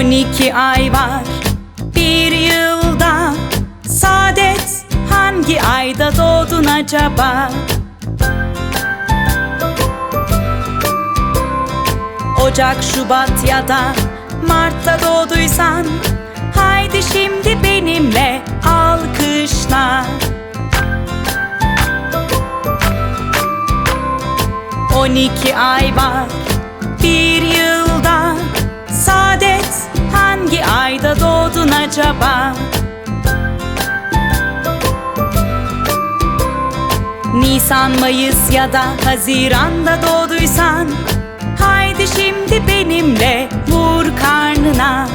12 ay var. Bir yılda Saadet hangi ayda doğdun acaba? Ocak, Şubat ya da Mart'ta doğduysan Haydi şimdi benimle alkışla. 12 ay var acaba? Nisan, Mayıs ya da Haziran'da doğduysan Haydi şimdi benimle vur karnına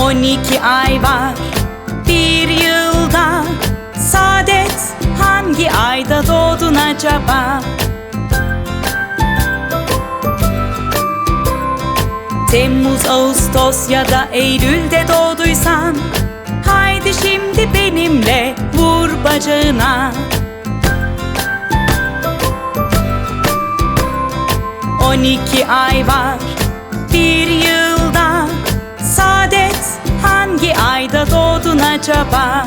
12 ay var bir yılda Saadet hangi ayda doğdun acaba? Temmuz, Ağustos ya da Eylül'de doğduysan Haydi şimdi benimle vur bacağına 12 ay var bir yılda Saadet hangi ayda doğdun acaba?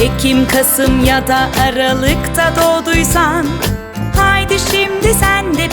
Ekim, Kasım ya da Aralık'ta doğduysan şimdi sen de benimle